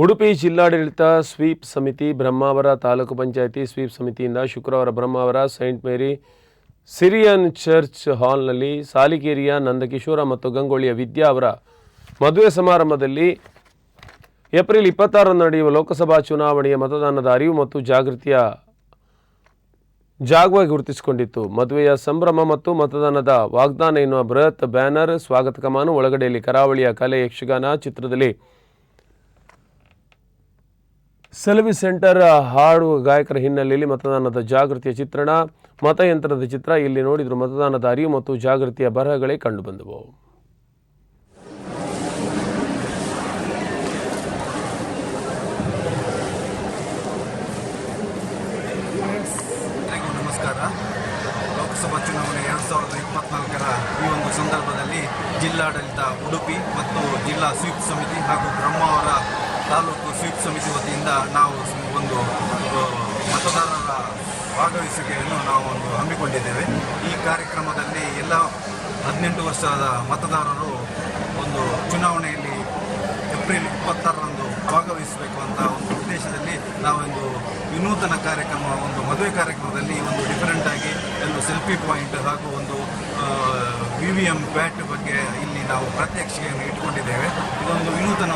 ಉಡುಪಿ ಜಿಲ್ಲಾಡಳಿತ ಸ್ವೀಪ್ ಸಮಿತಿ, ಬ್ರಹ್ಮಾವರ ತಾಲೂಕು ಪಂಚಾಯಿತಿ ಸ್ವೀಪ್ ಸಮಿತಿಯಿಂದ ಶುಕ್ರವಾರ Brahmavar, saint Mary Syrian church ಹಾಲ್ನಲ್ಲಿ ಸಾಲಿಗೇರಿಯ ನಂದಕಿಶೋರ ಮತ್ತು ಗಂಗೊಳ್ಳಿಯ ವಿದ್ಯಾ ಅವರ ಮದುವೆ ಸಮಾರಂಭದಲ್ಲಿ ಏಪ್ರಿಲ್ ಇಪ್ಪತ್ತಾರರಂದು ನಡೆಯುವ ಲೋಕಸಭಾ ಚುನಾವಣೆಯ ಮತದಾನದ ಅರಿವು ಮತ್ತು ಜಾಗೃತಿಯ ಜಾಗವಾಗಿ ಗುರುತಿಸಿಕೊಂಡಿತ್ತು. ಮದುವೆಯ ಸಂಭ್ರಮ ಮತ್ತು ಮತದಾನದ ವಾಗ್ದಾನ ಎನ್ನುವ ಬೃಹತ್ ಬ್ಯಾನರ್, ಸ್ವಾಗತ ಕಮಾನು, ಒಳಗಡೆಯಲ್ಲಿ ಕರಾವಳಿಯ ಕಲೆ ಯಕ್ಷಗಾನ ಚಿತ್ರದಲ್ಲಿ ಸೆಲ್ವಿ ಸೆಂಟರ್ ಹಾಡು ಗಾಯಕರ ಹಿನ್ನೆಲೆಯಲ್ಲಿ ಮತದಾನದ ಜಾಗೃತಿಯ ಚಿತ್ರಣ, ಮತಯಂತ್ರದ ಚಿತ್ರ ಇಲ್ಲಿ ನೋಡಿದ್ರು ಮತದಾನದ ಅರಿವು ಮತ್ತು ಜಾಗೃತಿಯ ಬರಹಗಳೇ ಕಂಡುಬಂದವು. ಸಾವಿರದ ಈ ಒಂದು ಸಂದರ್ಭದಲ್ಲಿ ಜಿಲ್ಲಾಡಳಿತ ಉಡುಪಿ ಮತ್ತು ಜಿಲ್ಲಾ ಸ್ವೀಪ್ ಸಮಿತಿ ಹಾಗೂ ಬ್ರಹ್ಮಾವರ ತಾಲೂಕು ಸ್ವೀಪ್ ಸಮಿತಿ ನಾವು ಒಂದು ಮತದಾರರ ಭಾಗವಹಿಸುವಿಕೆಯನ್ನು ನಾವು ಒಂದು ಹಮ್ಮಿಕೊಂಡಿದ್ದೇವೆ. ಈ ಕಾರ್ಯಕ್ರಮದಲ್ಲಿ ಎಲ್ಲ ಹದಿನೆಂಟು ವರ್ಷದ ಮತದಾರರು ಒಂದು ಚುನಾವಣೆಯಲ್ಲಿ ಏಪ್ರಿಲ್ ಇಪ್ಪತ್ತಾರರಂದು ಭಾಗವಹಿಸಬೇಕು ಅಂತ ಒಂದು ಉದ್ದೇಶದಲ್ಲಿ ನಾವೊಂದು ವಿನೂತನ ಕಾರ್ಯಕ್ರಮ, ಒಂದು ಮದುವೆ ಕಾರ್ಯಕ್ರಮದಲ್ಲಿ ಒಂದು ಡಿಫರೆಂಟ್ ಆಗಿ ಒಂದು ಸೆಲ್ಫಿ ಪಾಯಿಂಟ್ ಹಾಗೂ ಒಂದು ವಿ ವಿ ಎಂ ಬ್ಯಾಟ್ ಬಗ್ಗೆ ಇಲ್ಲಿ ನಾವು ಪ್ರಾತ್ಯಕ್ಷಿಕೆಯನ್ನು ಇಟ್ಕೊಂಡಿದ್ದೇವೆ. ಇದೊಂದು ವಿನೂತನ